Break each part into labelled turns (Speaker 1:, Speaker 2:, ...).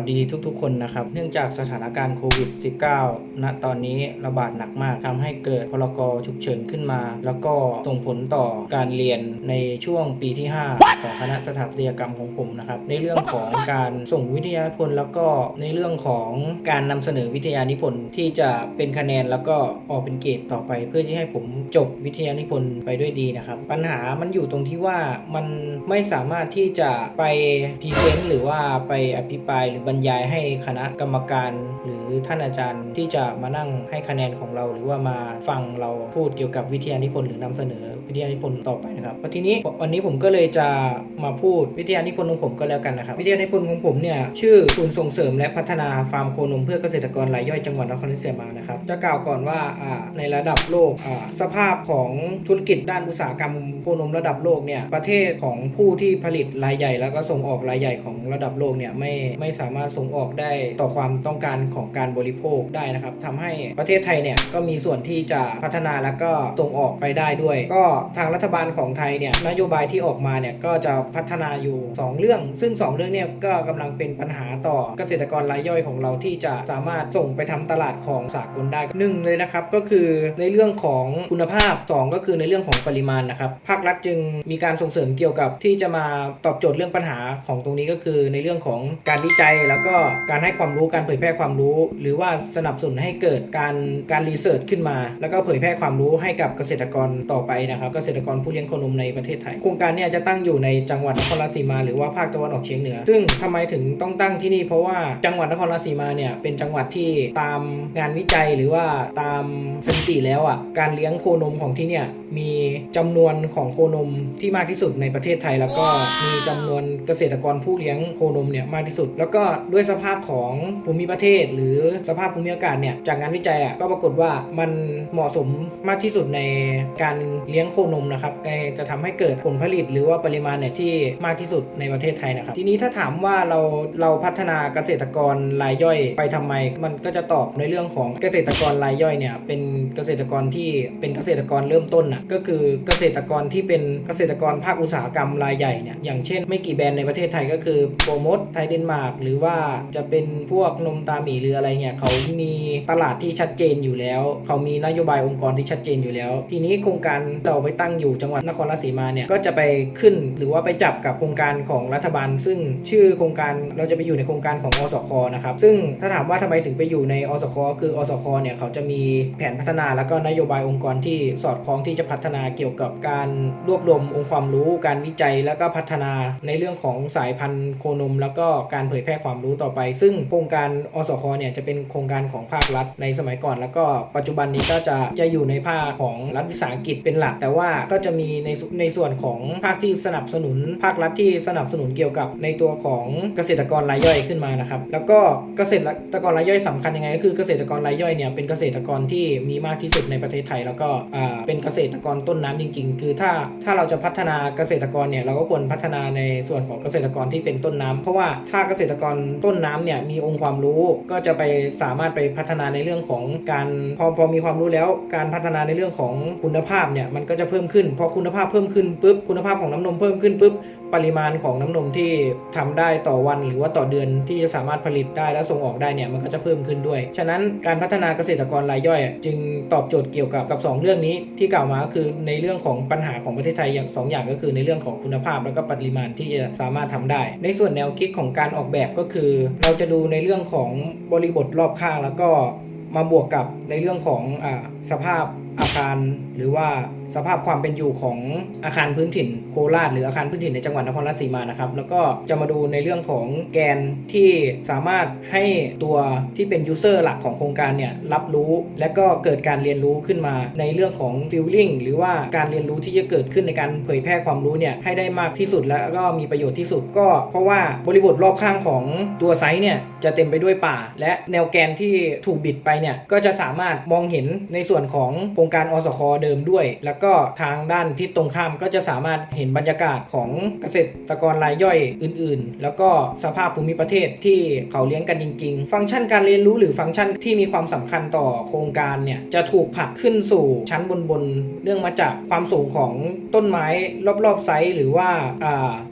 Speaker 1: วัสดีทุกๆ คนนะครับ เนื่องจากสถานการณ์โควิด -19 ณตอนนี้ระบาดหนักมากทำให้เกิดพรกฉุกเฉินขึ้นมา แล้วก็ส่งผลต่อการเรียนในช่วงปีที่ 5 ของคณะสถาปัตยกรรมของผมนะครับ ในเรื่องของการส่งวิทยานิพนธ์แล้วก็ในเรื่องของการนำเสนอวิทยานิพนธ์ที่จะเป็นคะแนนแล้วก็ออกเป็นเกรดต่อไป เพื่อที่ให้ผมจบวิทยานิพนธ์ไปด้วยดีนะครับ ปัญหามันอยู่ตรงที่ว่ามันไม่สามารถที่จะไปพรีเซนต์หรือว่าไปอภิปรายหรือบรรยายให้คณะกรรมการหรือท่านอาจารย์ที่จะมานั่งให้คะแนนของเรา หรือว่ามาฟังเราพูดเกี่ยวกับวิทยานิพนธ์หรือนำเสนอวิทยานิพนธ์ต่อไปนะครับทีนี้วันนี้ผมก็เลยจะมาพูดวิทยานิพนธ์ของผมก็แล้วกันนะครับ วิทยานิพนธ์ของผมเนี่ยชื่อศูนย์ส่งเสริมและพัฒนาฟาร์มโคนมเพื่อเกษตรกรรายย่อยจังหวัดนครราชสีมานะครับจะกล่าวก่อนว่าในระดับโลกสภาพของธุรกิจด้านอุตสาหกรรมโคนมระดับโลกเนี่ยประเทศของผู้ที่ผลิตรายใหญ่ แล้วก็ส่งออกรายใหญ่ของระดับโลกเนี่ยไม่ไม่สามารถส่งออกได้ต่อความต้องการของการบริโภคได้นะครับทำให้ประเทศไทยเนี่ยก็มีส่วนที่จะพัฒนาแล้วก็ส่งออกไปได้ด้วย ก็ทางรัฐบาลของไทยเนี่ยนโยบายที่ออกมาเนี่ยก็จะพัฒนาอยู่ 2 เรื่อง ซึ่ง 2 เรื่องเนี่ยก็กำลังเป็นปัญหาต่อเกษตรกรรายย่อยของเราที่จะสามารถส่งไปทำตลาดของสากลได้หนึ่งเลยนะครับก็คือในเรื่องของคุณภาพ 2 ก็คือในเรื่องของปริมาณนะครับภาครัฐจึงมีการส่งเสริมเกี่ยวกับที่จะมาตอบโจทย์เรื่องปัญหาของตรงนี้ก็คือในเรื่องของการวิจัยแล้วก็การให้ความรู้การเผยแพร่ความรู้ หรือว่าสนับสนุนให้เกิดการการรีเสิร์ชขึ้นมา แล้วก็เผยแพร่ความรู้ให้กับเกษตรกรต่อไปนะครับเกษตรกรผู้เลี้ยงโคนมในประเทศไทย โครงการเนี่ยจะตั้งอยู่ในจังหวัดนครราชสีมาหรือว่าภาคตะวันออกเฉียงเหนือ ซึ่งทำไมถึงต้องตั้งที่นี่เพราะว่าจังหวัดนครราชสีมาเนี่ยเป็นจังหวัดที่ตามงานวิจัยหรือว่าตามสถิติแล้วอะการเลี้ยงโคนมของที่เนี่ยมีจำนวนของโคนมที่มากที่สุดในประเทศไทย แล้วก็มีจำนวนเกษตรกรผู้เลี้ยงโคนมเนี่ยมากที่สุด แล้วก็ด้วยสภาพของภูมิประเทศ หรือสภาพภูมิอากาศเนี่ยจากงานวิจัยอะก็ปรากฏว่ามันเหมาะสมมากที่สุดในการเลี้ยงโคนมนะครับจะทำให้เกิดผลผลิตหรือว่าปริมาณเนี่ยที่มากที่สุดในประเทศไทยนะครับ ทีนี้ถ้าถามว่าเราเราพัฒนาเกษตรกรรายย่อยไปทำไม มันก็จะตอบในเรื่องของเกษตรกรรายย่อยเนี่ยเป็นเกษตรกรที่เป็นเกษตรกรเริ่มต้นน่ะก็คือเกษตรกรที่เป็นเกษตรกรภาคอุตสาหกรรมรายใหญ่เนี่ยอย่างเช่นไม่กี่แบรนด์ในประเทศไทยก็คือโปรโมทไทยเดนมาร์กหรือว่าจะเป็นพวกนมตาหมีหรืออะไรเนี่ยเขามีตลาดที่ชัดเจนอยู่แล้ว เขามีนโยบายองค์กรที่ชัดเจนอยู่แล้ว ทีนี้โครงการเราไปตั้งอยู่จังหวัดนครราชสีมาเนี่ยก็จะไปขึ้นหรือว่าไปจับกับโครงการของรัฐบาล ซึ่งชื่อโครงการเราจะไปอยู่ในโครงการของอสคนะครับซึ่งถ้าถามว่าทำไมถึงไปอยู่ในอสคคืออสคเนี่ยเขาจะมีแผนพัฒนาแล้วก็นโยบายองค์กรที่สอดคล้องที่จะพัฒนาเกี่ยวกับการรวบรวมองค์ความรู้ การวิจัยแล้วก็พัฒนาในเรื่องของสายพันธุ์โคนมแล้วก็การเผยแพร่ความรู้ต่อไป ซึ่งโครงการอสคเนี่ยจะเป็นโครงการของภาครัฐในสมัยก่อน แล้วก็ปัจจุบันนี้ก็จะจะอยู่ในภาคของรัฐวิสาหกิจเป็นหลัก แต่ว่าก็จะมีในในส่วนของภาคที่สนับสนุน ภาครัฐที่สนับสนุนเกี่ยวกับในตัวของเกษตรกรรายย่อยขึ้นมานะครับ แล้วก็เกษตรกรรายย่อยสำคัญยังไงก็คือเกษตรกรรายย่อยเนี่ยเป็นเกษตรกรที่มีมากที่สุดในประเทศไทย แล้วก็เป็นเกษตรกรต้นน้ำจริง ๆ คือถ้าถ้าเราจะพัฒนาเกษตรกรเนี่ยเราก็ควรพัฒนาในส่วนของเกษตรกรที่เป็นต้นน้ำเพราะว่าถ้าเกษตรกรต้นน้ำเนี่ยมีองค์ความรู้ก็จะไปสามารถไปพัฒนาในเรื่องของการพอพอมีความรู้แล้ว การพัฒนาในเรื่องของคุณภาพเนี่ยมันก็จะเพิ่มขึ้น พอคุณภาพเพิ่มขึ้นปุ๊บคุณภาพของน้ำนมเพิ่มขึ้นปุ๊บปริมาณของน้ำนมที่ทำได้ต่อวันหรือว่าต่อเดือนที่จะสามารถผลิตได้และส่งออกได้เนี่ยมันก็จะเพิ่มขึ้นด้วย ฉะนั้นการพัฒนาเกษตรกรรายย่อย จึงตอบโจทย์เกี่ยวกับกับ 2 เรื่องนี้ที่กล่าวมาคือในเรื่องของปัญหาของประเทศไทยอย่าง 2 อย่างก็คือในเรื่องของคุณภาพแล้วก็ปริมาณที่จะสามารถทำได้ ในส่วนแนวคิดของการออกแบบก็คือ เราจะดูในเรื่องของบริบทรอบข้าง แล้วก็มาบวกกับในเรื่องของอสภาพ อาคารหรือว่าสภาพความเป็นอยู่ของอาคารพื้นถิ่นโคราชหรืออาคารพื้นถิ่นในจังหวัดนครราชสีมานะครับแล้วก็จะมาดูในเรื่องของแกนที่สามารถให้ตัวที่เป็นยูเซอร์หลักของโครงการเนี่ยรับรู้และก็เกิดการเรียนรู้ขึ้นมาในเรื่องของฟิลลิ่งหรือว่าการเรียนรู้ที่จะเกิดขึ้นในการเผยแพร่ความรู้เนี่ยให้ได้มากที่สุดแล้วก็มีประโยชน์ที่สุดก็ เพราะว่าบริบทรอบข้างของตัวไซต์เนี่ยจะเต็มไปด้วยป่า และแนวแกนที่ถูกบิดไปเนี่ยก็จะสามารถมองเห็นในส่วนของโครงการอสคเดิมด้วย แล้วก็ทางด้านทิศตรงข้ามก็จะสามารถเห็นบรรยากาศของเกษตรกรรายย่อยอื่น ๆ แล้วก็สภาพภูมิประเทศที่เขาเลี้ยงกันจริง ๆ ฟังก์ชันการเรียนรู้หรือฟังก์ชันที่มีความสำคัญต่อโครงการเนี่ยจะถูกผลักขึ้นสู่ชั้นบนๆเนื่องมาจากความสูงของต้นไม้รอบๆไซต์หรือว่า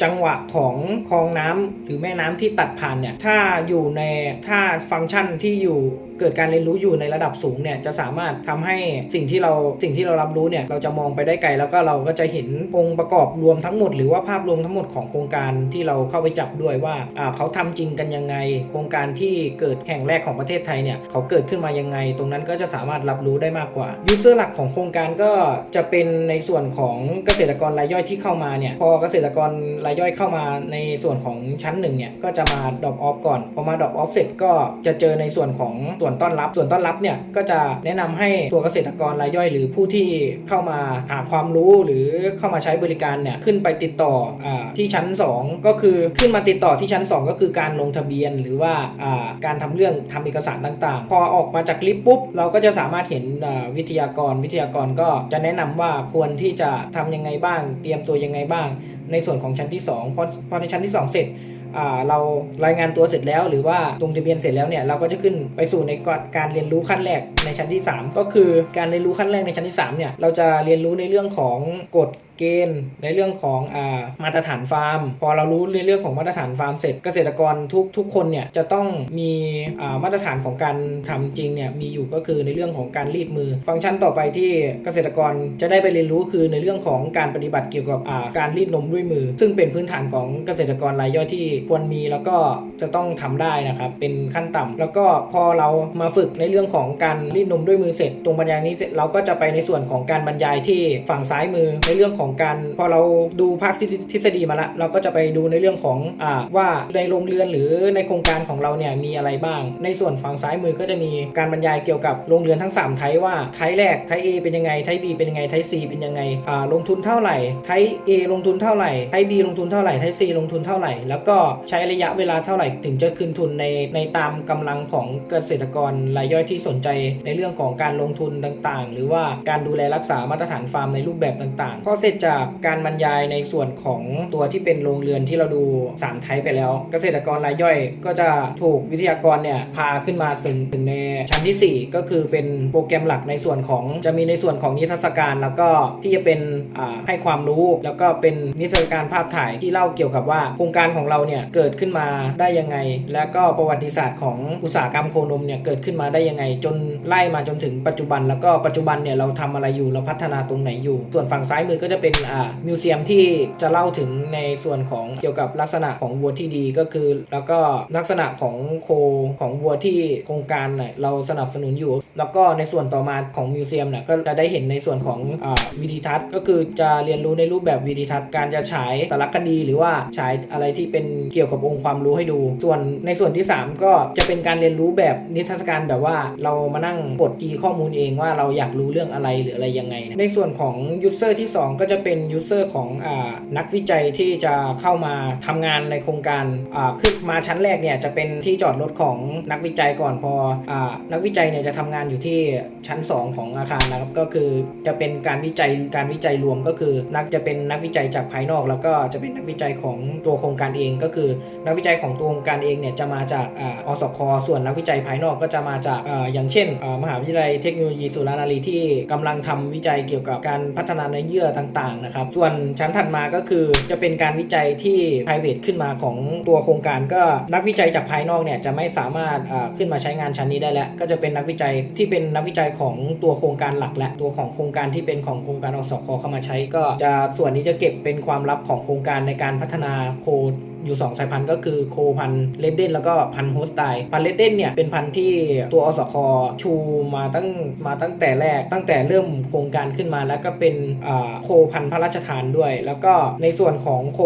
Speaker 1: จังหวะของคลองน้ำหรือแม่น้ำที่ตัดผ่านเนี่ยถ้าอยู่ในถ้าฟังก์ชันที่อยู่เกิดการเรียนรู้อยู่ในระดับสูงเนี่ยจะสามารถทำให้สิ่งที่เราสิ่งที่เรารับรู้เนี่ยเราจะมองไปได้ไกลแล้วก็เราก็จะเห็นองค์ประกอบรวมทั้งหมด หรือว่าภาพรวมทั้งหมดของโครงการที่เราเข้าไปจับด้วยว่าอ่าเขาทำจริงกันยังไง โครงการที่เกิดแห่งแรกของประเทศไทยเนี่ยเขาเกิดขึ้นมายังไง ตรงนั้นก็จะสามารถรับรู้ได้มากกว่ายูเซอร์หลักของโครงการก็จะเป็นในส่วนของเกษตรกรรายย่อยที่เข้ามาเนี่ยพอเกษตรกรรายย่อยเข้ามาในส่วนของชั้นหนึ่งเนี่ยก็จะมาดรอปออฟก่อนพอมาดรอปออฟเสร็จก็จะเจอในส่วนของส่วนต้อนรับ ส่วนต้อนรับเนี่ยก็จะแนะนำให้ตัวเกษตรกรรายย่อย หรือผู้ที่เข้ามาหาความรู้หรือเข้ามาใช้บริการเนี่ยขึ้นไปติดต่ออที่ชั้น 2 ก็คือขึ้นมาติดต่อที่ชั้น 2 ก็คือการลงทะเบียนหรือว่าการทำเรื่องทำเอกสารต่างๆ พอออกมาจากลิฟต์ปุ๊บ เราก็จะสามารถเห็นวิทยากรวิทยากรก็จะแนะนำว่าควรที่จะทำยังไงบ้าง เตรียมตัวยังไงบ้าง ในส่วนของชั้นที่ 2 พอพอในชั้นที่ 2 เสร็จ เรารายงานตัวเสร็จแล้ว หรือว่าลงทะเบียนเสร็จแล้วเนี่ยเราก็จะขึ้นไปสู่ในการเรียนรู้ขั้นแรกในชั้นที่ 3 ก็คือการเรียนรู้ขั้นแรกในชั้นที่3เนี่ยเราจะเรียนรู้ในเรื่องของกฎ เกณฑ์ในเรื่องของอามาตรฐานฟาร์ม พอเรารู้ในเรื่องของมาตรฐานฟาร์มเสร็จเกษตรกรทุกทุกคนเนี่ยจะต้องมีอ่ามาตรฐานของการทำจริงเนี่ยมีอยู่ก็คือในเรื่องของการรีดมือ ฟังก์ชันต่อไปที่เกษตรกรจะได้ไปเรียนรู้คือในเรื่องของการปฏิบัติเกี่ยวกับอ่าการรีดนมด้วยมือ ซึ่งเป็นพื้นฐานของเกษตรกรรายย่อยที่ควรมีแล้วก็จะต้องทำได้นะครับเป็นขั้นต่ำแล้วก็พอเรามาฝึกในเรื่องของการรีดนมด้วยมือเสร็จ ตรงบรรยายนี้เสร็จเราก็จะไปในส่วนของการบรรยายที่ฝั่งซ้ายมือในเรื่องของการพอเราดูภาคทฤษฎีมาละเราก็จะไปดูในเรื่องของอว่าในโรงเรือนหรือในโครงการของเราเนี่ยมีอะไรบ้าง ในส่วนฝั่งซ้ายมือก็จะมีการบรรยายเกี่ยวกับโรงเรือนทั้ง 3 ไทยว่าไทยแรกไทย A เป็นยังไงไทย B เป็นยังไงไทย C เป็นยังไงลงทุนเท่าไหร่ไทย A ลงทุนเท่าไหร่ไทย B ลงทุนเท่าไหร่ไทย C ลงทุนเท่าไหร่ แล้วก็ใช้ระยะเวลาเท่าไหร่ถึงจะคืนทุนในในตามกำลังของเกษตรกรรายย่อยที่สนใจในเรื่องของการลงทุนต่างๆ หรือว่าการดูแลรักษามาตรฐานฟาร์มในรูปแบบต่างๆ พอเสร็จจากการบรรยายในส่วนของตัวที่เป็นโรงเรือนที่เราดู 3 ไทยไปแล้ว เกษตรกรรายย่อย ก็จะถูกวิทยากรเนี่ยพาขึ้นมาถึงถึงในชั้นที่ 4 ก็คือเป็นโปรแกรมหลักในส่วนของจะมีในส่วนของนิทรรศการ แล้วก็ที่จะเป็นให้ความรู้แล้วก็เป็นนิทรรศการภาพถ่ายที่เล่าเกี่ยวกับว่าโครงการของเราเนี่ยเกิดขึ้นมาได้ยังไง แล้วก็ประวัติศาสตร์ของอุตสาหกรรมโคนมเนี่ยเกิดขึ้นมาได้ยังไง จนไล่มาจนถึงปัจจุบัน แล้วก็ปัจจุบันเนี่ยเราทำอะไรอยู่เราพัฒนาตรงไหนอยู่ ส่วนฝั่งซ้ายมือก็จะเป็นอ่ามิวเซียมที่จะเล่าถึงในส่วนของเกี่ยวกับลักษณะของวัวที่ดีก็คือ แล้วก็ลักษณะของโคของวัวที่โครงการเนี่ยเราสนับสนุนอยู่ แล้วก็ในส่วนต่อมาของมิวเซียมเนี่ยก็จะได้เห็นในส่วนของอาวิดีทัศน์ ก็คือจะเรียนรู้ในรูปแบบวิดีทัศน์การจะฉายสารคดีหรือว่าฉายอะไรที่เป็นเกี่ยวกับองค์ความรู้ให้ดู ส่วนในส่วนที่ 3 ก็จะเป็นการเรียนรู้แบบนิทรรศการแบบว่าเรามานั่งกดกีข้อมูลเองว่าเราอยากรู้เรื่องอะไรหรืออะไรยังไง ในส่วนของยูเซอร์ที่ 2 ก็จะะเป็นยูเซอร์ของอนักวิจัยที่จะเข้ามาทำงานในโครงการขึ้นมาชั้นแรกเนี่ยจะเป็นที่จอดรถของนักวิจัยก่อนพออนักวิจัยเนี่ยจะทำงานอยู่ที่ชั้น 2 ของอาคารนะครับก็คือจะเป็นการวิจัยการวิจัยรวมก็คือ นักจะเป็นนักวิจัยจากภายนอก แล้วก็จะเป็นนักวิจัยของตัวโครงการเอง ก็คือ นักวิจัยของตัวโครงการเองเนี่ยจะมาจากออสคส่วนนักวิจัยภายนอกก็จะมาจากออย่างเช่น มหาวิทยาลัยเทคโนโลยีสุรานารีที่กำลังทำวิจัยเกี่ยวกับการพัฒนาเนื้อเยื่อต่างๆนะครับ ส่วนชั้นถัดมาก็คือจะเป็นการวิจัยที่ private ขึ้นมาของตัวโครงการก็นักวิจัยจากภายนอกเนี่ยจะไม่สามารถขึ้นมาใช้งานชั้นนี้ได้แล้วก็จะเป็นนักวิจัยที่เป็นนักวิจัยของตัวโครงการหลักและตัวของโครงการที่เป็นของโครงการอสคเข้ามาใช้ ก็จะส่วนนี้จะเก็บเป็นความลับของโครงการในการพัฒนาโคด อยู่2สายพันธุ์ก็คือโคพันธุ์เลดเดนแล้วก็พันธุ์โฮสไตพันธุ์เลดเดนเนี่ยเป็นพันธุ์ที่ตัวอสคชูมาตั้งมาตั้งแต่แรกตั้งแต่เริ่มโครงการขึ้นมาแล้วก็เป็นอ่าโคพันธุ์พระราชทานด้วย แล้วก็ในส่วนของโค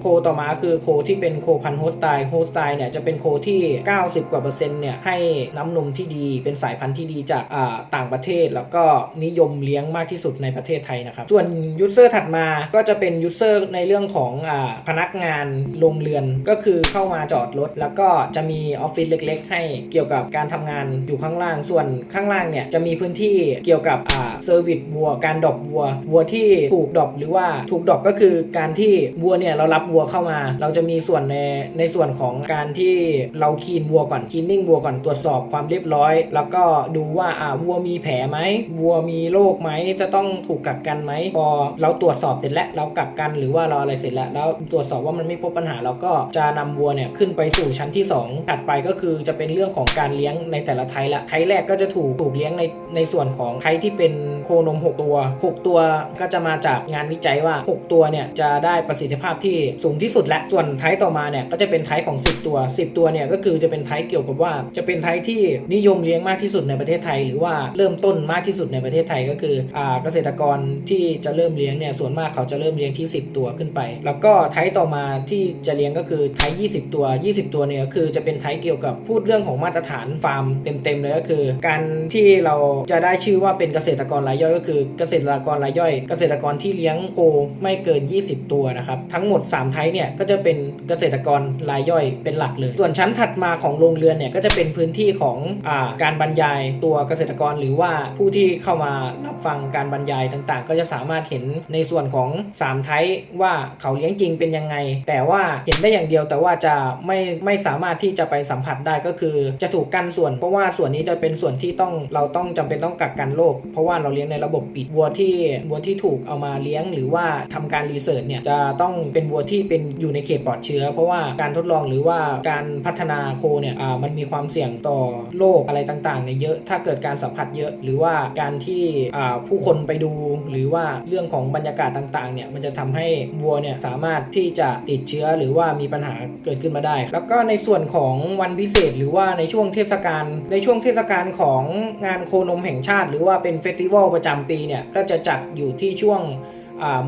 Speaker 1: โคต่อมาคือโคที่เป็นโคพันธุ์โฮสไตโฮสไตเนี่ยจะเป็นโคที่ 90 กว่าเปอร์เซ็นต์เนี่ยให้น้ำนมที่ดีเป็นสายพันธุ์ที่ดีจากอ่าต่างประเทศ แล้วก็นิยมเลี้ยงมากที่สุดในประเทศไทยนะครับส่วนยูเซอร์ถัดมาก็จะเป็นยูเซอร์ในเรื่องของอ่าพนักงานโรงเเรือน ก็คือเข้ามาจอดรถ แล้วก็จะมีออฟฟิศเล็ก ๆ ให้เกี่ยวกับการทำงานอยู่ข้างล่าง ส่วนข้างล่างเนี่ยจะมีพื้นที่เกี่ยวกับอ่าเซอร์วิสวัว การดอปวัว วัวที่ถูกดอปหรือว่าถูกดอปก็คือการที่วัวเนี่ยเรารับวัวเข้ามา เราจะมีส่วนในในส่วนของการที่เราคีนวัวก่อนคีนนิ่งวัวก่อนตรวจสอบความเรียบร้อย แล้วก็ดูว่าอ่าวัวมีแผลไหมวัวมีโรคไหมจะต้องถูกกักกันไหมพอเราตรวจสอบเสร็จแล้วเรากักกันหรือว่าเราอะไรเสร็จแล้วแล้วตรวจสอบว่ามันไม่พบปัญหาเราก็จะนำวัวเนี่ยขึ้นไปสู่ชั้นที่ 2 ถัดไปก็คือจะเป็นเรื่องของการเลี้ยงในแต่ละไทละไทแรกก็จะถูกถูกเลี้ยงในในส่วนของไทที่เป็นโคนม 6 ตัว 6 ตัวก็จะมาจากงานวิจัยว่า 6 ตัวเนี่ยจะได้ประสิทธิภาพที่สูงที่สุดและส่วนไทต่อมาเนี่ยก็จะเป็นไทของ 10 ตัว 10 ตัวเนี่ยก็คือจะเป็นไทเกี่ยวกับว่า จะเป็นไทที่นิยมเลี้ยงมากที่สุดในประเทศไทย หรือว่าเริ่มต้นมากที่สุดในประเทศไทยก็คืออ่าเกษตรกรที่จะเริ่มเลี้ยงเนี่ยส่วนมากเขาจะเริ่มเลี้ยงที่ 10 ตัวขึ้นไป แล้วก็ไทต่อมาที่จะเลี้ยงก็คือไทย20 ตัว 20 ตัวเนี่ยก็คือจะเป็นไทยเกี่ยวกับพูดเรื่องของมาตรฐานฟาร์มเต็มๆเลยก็คือ การที่เราจะได้ชื่อว่าเป็นเกษตรกรรายย่อยก็คือเกษตรกรรายย่อย เกษตรกรที่เลี้ยงโคไม่เกิน 20 ตัวนะครับทั้งหมด 3 ไทยเนี่ยก็จะเป็นเกษตรกรรายย่อยเป็นหลักเลย ส่วนชั้นถัดมาของโรงเรือนเนี่ยก็จะเป็นพื้นที่ของอการบรรยายตัวเกษตรกรหรือว่าผู้ที่เข้ามารับฟังการบรรยายต่างๆ ก็จะสามารถเห็นในส่วนของ 3 ไทยว่าเขาเลี้ยงจริงเป็นยังไง แต่ว่าเห็นได้อย่างเดียว แต่ว่าจะไม่ไม่สามารถที่จะไปสัมผัสได้ก็คือ จะถูกกั้นส่วน เพราะว่าส่วนนี้จะเป็นส่วนที่ต้องเราต้องจำเป็นต้องกักกันโรคเพราะว่าเราเลี้ยงในระบบปิดวัวที่วัวที่ถูกเอามาเลี้ยง หรือว่าทำการรีเสิร์ชเนี่ยจะต้องเป็นวัวที่เป็นอยู่ในเขตปลอดเชื้อ เพราะว่าการทดลองหรือว่าการพัฒนาโคเนี่ยอ่ามันมีความเสี่ยงต่อโรคอะไรต่างๆเนี่ยเยอะถ้าเกิดการสัมผัสเยอะ หรือว่าการที่อ่าผู้คนไปดู หรือว่าเรื่องของบรรยากาศต่างๆเนี่ยมันจะทำให้วัวเนี่ยสามารถที่จะติดเชื้อหรือว่ามีปัญหาเกิดขึ้นมาได้ แล้วก็ในส่วนของวันพิเศษ หรือว่าในช่วงเทศกาลในช่วงเทศกาลของงานโคนมแห่งชาติ หรือว่าเป็นเฟสติวัลประจำปีเนี่ยก็จะจัดอยู่ที่ช่วง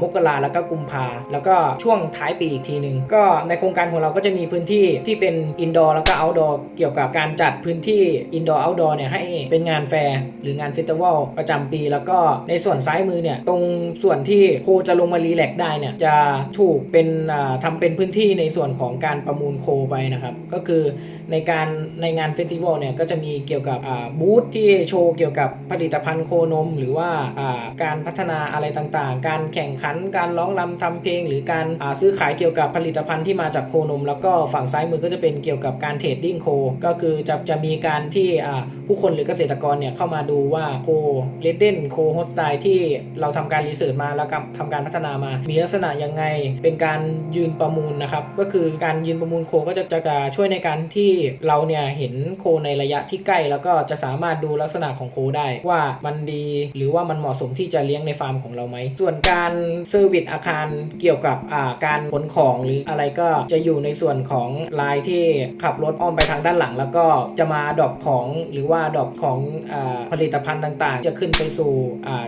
Speaker 1: มกราแล้วก็กุมภาแล้วก็ช่วงท้ายปีอีกทีหนึ่งก็ในโครงการของเราก็จะมีพื้นที่ที่เป็นอินดอร์แล้วก็เอาท์ดอร์เกี่ยวกับการจัดพื้นที่อินดอร์เอาท์ดอร์เนี่ยให้เป็นงานแฟร์หรืองานเฟสติวัลประจำปี แล้วก็ในส่วนซ้ายมือเนี่ยตรงส่วนที่โคจะลงมารีแลกได้เนี่ยจะถูกเป็นอ่าทำเป็นพื้นที่ในส่วนของการประมูลโคไปนะครับ ก็คือในการในงานเฟสติวัลเนี่ยก็จะมีเกี่ยวกับบูธที่โชว์เกี่ยวกับผลิตภัณฑ์โคนม หรือว่าอ่าการพัฒนาอะไรต่างๆ การแแข่งขัน การร้องรำทำเพลง หรือการซื้อขายเกี่ยวกับผลิตภัณฑ์ที่มาจากโคนม แล้วก็ฝั่งซ้ายมือก็จะเป็นเกี่ยวกับการเทรดดิ้งโค ก็คือจะจะมีการที่ผู้คนหรือเกษตรกรเนี่ยเข้ามาดูว่าโคเลดเดนโคโฮสไตล์ที่เราทำการรีเสิร์ชมาแล้วก็ทำการพัฒนามา มีลักษณะยังไงเป็นการยืนประมูลนะครับ ก็คือการยืนประมูลโคก็จะจะจะช่วยในการที่เราเนี่ยเห็นโคในระยะที่ใกล้แล้วก็จะสามารถดูลักษณะของโคได้ว่ามันดี หรือว่ามันเหมาะสมที่จะเลี้ยงในฟาร์มของเราไหมส่วนการเซอร์วิสอาคารเกี่ยวกับการขนของหรืออะไรก็จะอยู่ในส่วนของลายที่ขับรถอ้อมไปทางด้านหลัง แล้วก็จะมาดรอปของหรือว่าดรอปของอผลิตภัณฑ์ต่าง ๆ จะขึ้นไปสู่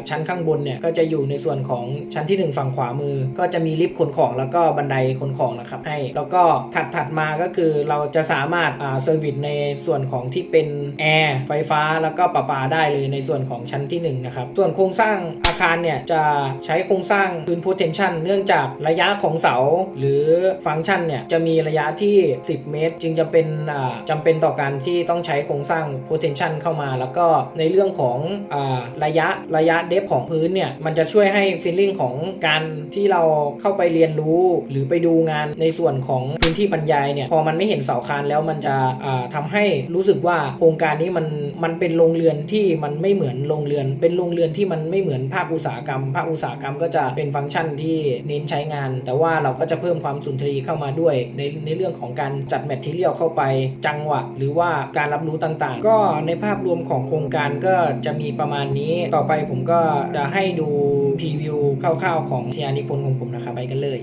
Speaker 1: ชั้นข้างบนเนี่ยก็จะอยู่ในส่วนของชั้นที่หนึ่งฝั่งขวามือ ก็จะมีลิฟต์ขนของแล้วก็บันไดขนของนะครับให้ แล้วก็ถัดถัดมาก็คือเราจะสามารถเซอร์วิสในส่วนของที่เป็นแอร์ไฟฟ้าแล้วก็ประปาได้เลยในส่วนของชั้นที่หนึ่งนะครับส่วนโครงสร้างอาคารเนี่ยจะใช้โครงสร้างพื้น potential เนื่องจากระยะของเสาหรือฟังก์ชันเนี่ยจะมีระยะที่ 10 เมตร จึงจะเป็นอ่าจำเป็นต่อการที่ต้องใช้โครงสร้าง potential เข้ามา แล้วก็ในเรื่องของอาระยะระยะเดฟของพื้นเนี่ยมันจะช่วยให้ feeling ของการที่เราเข้าไปเรียนรู้ หรือไปดูงานในส่วนของพื้นที่บรรยายเนี่ยพอมันไม่เห็นเสาคานแล้วมันจะอ่าทำให้รู้สึกว่าโครงการนี้มันมันเป็นโรงเรือนที่มันไม่เหมือนโรงเรือน เป็นโรงเรือนที่มันไม่เหมือนภาคอุตสาหกรรม ภาคอุตสาหกรรมก็จะเป็นฟังก์ชันที่เน้นใช้งาน แต่ว่าเราก็จะเพิ่มความสุนทรีเข้ามาด้วย ในในเรื่องของการจัดแมทเทียลเข้าไปจังหวะ หรือว่าการรับรู้ต่างๆ ก็ในภาพรวมของโครงการก็จะมีประมาณนี้ ต่อไปผมก็จะให้ดูพรีวิวคร่าวๆของทีอานิพนธ์ของผมนะครับไปกันเลย